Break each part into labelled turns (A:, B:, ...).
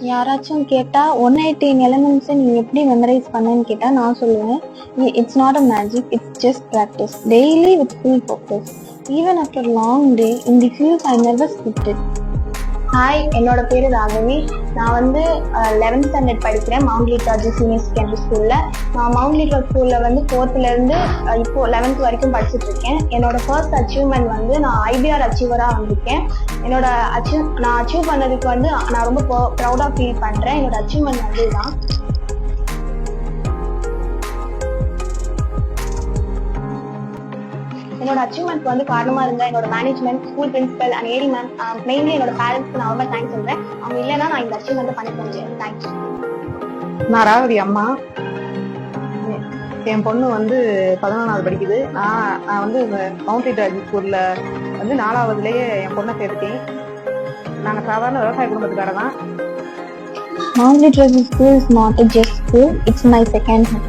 A: யாராச்சும் கேட்டா one eighteen எலிமெண்ட்ஸை நீ எப்படி மெமரைஸ் பண்ணேன்னு கேட்டா நான் சொல்லுவேன். It's not a magic it's just practice daily with full focus even after long day in the fuse I never skipped it hi என்னோட பேர் ராகவி. நான் வந்து லெவன்த் ஸ்டாண்டர்ட் படிக்கிறேன் mount Litera Zee senior secondary ஸ்கூலில் நான் மவுண்ட் ஸ்கூலில் வந்து ஃபோர்த்துலேருந்து இப்போது லெவன்த் வரைக்கும் படிச்சுட்டு இருக்கேன். என்னோட ஃபர்ஸ்ட் அச்சீவ்மெண்ட் வந்து நான் ஐபிஆர் அச்சீவராக வந்திருக்கேன். என்னோட அச்சீவ் நான் அச்சீவ் பண்ணதுக்கு வந்து நான் ரொம்ப ப்ரௌடாக ஃபீல் பண்ணுறேன் என்னோட அச்சீவ்மெண்ட் வந்து தான் என்னோட அச்சீவ்மெண்ட் வந்து காரணமா இருந்த என்னோட management school principal and AD ma'am mainly என்னோட பேரண்ட்ஸ்க்கு நான் ரொம்ப தேங்க்ஸ் சொல்றேன். அவங்க இல்லைன்னா நான் இந்த அச்சீவ்மெண்ட் பண்ணிக்க முடியாது தேங்க்ஸ்
B: நான் ராகவி அம்மா. என் பொண்ணு வந்து பதினொன்றாவது படிக்குது. நான் நான் வந்து மவுண்ட் ராஜி ஸ்கூல்ல வந்து நாலாவதுலேயே என் பொண்ணை சேர்த்துட்டேன் நாங்கள் சாதாரண விவசாய குடும்பத்துக்கார தான்.
A: Mount literature school is not just school it's my second home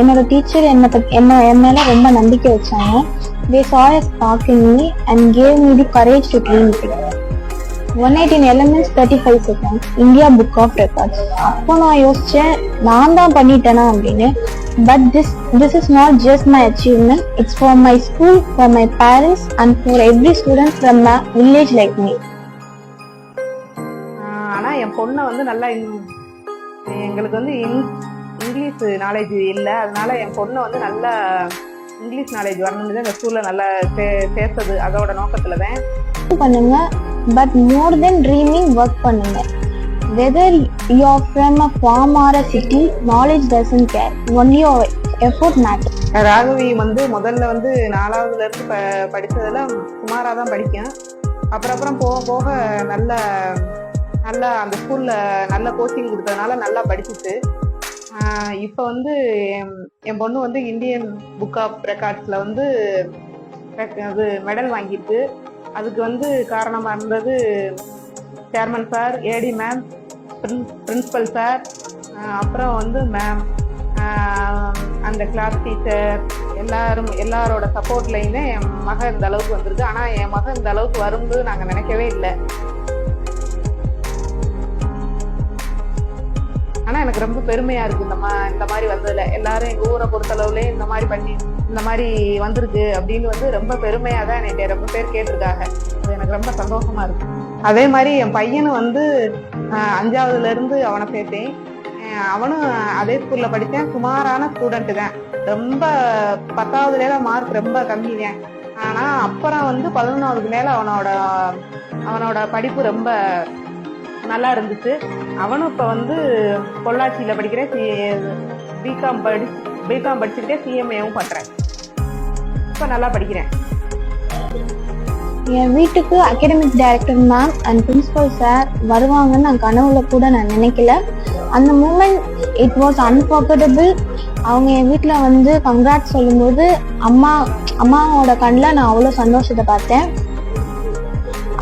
A: என்னோட டீச்சர் என்னை என்ன என் மேல ரொம்ப நம்பிக்கை வச்சாங்க. They saw a spark and gave and gave me the courage to one eighteen elements thirty five seconds India book of records அப்போ நான் யோசிச்சேன் நான் தான் பண்ணிட்டேனா அப்படின்னு. But this this is not just my achievement it's for my school for my parents and for every student from my village like me
B: ஆனால் என் பொண்ணை வந்து நல்லா எங்களுக்கு வந்து இங்கிலீஷ் நாலேஜ் இல்லை. அதனால என் பொண்ணை வந்து நல்லா இங்கிலீஷ் நாலேஜ் வரணும்னு தான் இந்த ஸ்கூல்ல நல்லா சே சேர்த்தது அதோட நோக்கத்துல தான்.
A: பண்ணுங்க. But more than dreaming work பண்ணுங்க. Whether you are from a farm or a city knowledge doesn't care only your effort matter
B: Raghavi வந்து முதல்ல வந்து நாலாவதுல இருந்து ப படிச்சதுல சுமாராக தான் படிக்கும். அப்புறம் அப்புறம் போக போக நல்ல நல்லா அந்த ஸ்கூல்ல நல்ல கோச்சிங் கொடுத்ததுனால நல்லா படிச்சுட்டு இப்போ வந்து என்- என் பொண்ணு வந்து இந்தியன் புக் ஆஃப் ரெக்கார்ட்ஸில் வந்து அது மெடல் வாங்கிட்டு அதுக்கு வந்து காரணமாக இருந்தது chairman sir AD ma'am principal sir அப்புறம் வந்து மேம் அந்த கிளாஸ் டீச்சர் எல்லாரும் எல்லாரோட சப்போர்ட்லையுமே என் மகன் இந்த அளவுக்கு வந்திருக்கு. ஆனால் என் மகன் இந்த அளவுக்கு வரும்னு நாங்கள் நினைக்கவே இல்லை. எனக்கு ரொம்ப பெருமையாக இருக்குது இந்த மா இந்த மாதிரி வந்ததில். எல்லாரும் எங்கள் ஊரை பொறுத்தளவுலே இந்த மாதிரி பண்ணி இந்த மாதிரி வந்திருக்கு அப்படின்னு வந்து ரொம்ப பெருமையாக தான் என்னை ரொம்ப பேர் கேட்டிருக்காங்க. அது எனக்கு ரொம்ப சந்தோஷமா இருக்கு. அதே மாதிரி என் பையனை வந்து அஞ்சாவதுலேருந்து அஞ்சாவதுல இருந்து அவனை சேர்த்தேன். அவனும் அதே ஸ்கூல்ல படித்தேன். சுமாரான ஸ்டூடெண்ட் தான். ரொம்ப பத்தாவதுல மார்க் ரொம்ப கம்மி தான். ஆனா அப்புறம் வந்து பதினொன்றாவதுக்கு மேல அவனோட அவனோட படிப்பு ரொம்ப நல்லா இருந்துச்சு அவனும் இப்போ வந்து பொள்ளாச்சியில் படிக்கிறேன் பிகாம் படி பிகாம் படிச்சுக்கிட்டே சிஎம்ஏவும் பண்ணுறேன் இப்போ நல்லா படிக்கிறேன்.
A: என் வீட்டுக்கு academic director ma'am and principal sir வருவாங்கன்னு நான் கனவுல கூட நான் நினைக்கல. அந்த மூமெண்ட் இட் வாஸ் அன்ஃபர்கட்டபிள் அவங்க என் வீட்டில் வந்து கங்க்ராட் சொல்லும்போது அம்மா அம்மாவோட கண்ணில் நான் அவ்வளோ சந்தோஷத்தை பார்த்தேன்.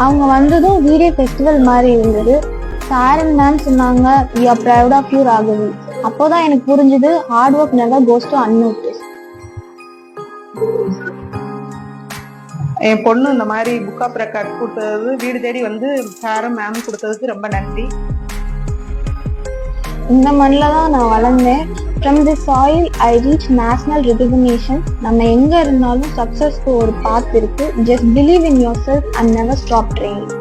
A: அவங்க வந்ததும் வீடியோ ஃபெஸ்டிவல் மாதிரி இருந்தது. சார் அண்ட் மேம் சொன்னாங்க we are proud of you Raghavi அப்போதான் எனக்கு புரிஞ்சுது hard work never goes to unnoticed
B: என் பொண்ணு இந்த மாதிரி புக் ஆஃப் ரெக்கார்ட் கொடுத்தது வீடு தேடி வந்து சாரும் மேம் கொடுத்ததுக்கு ரொம்ப நன்றி.
A: இந்த மண்ணில் தான் நான் வளர்ந்தேன். From the soil I reach national recognition நம்ம எங்க இருந்தாலும் சக்சஸ்க்கு ஒரு பாத் இருக்கு. Just believe in yourself and never stop training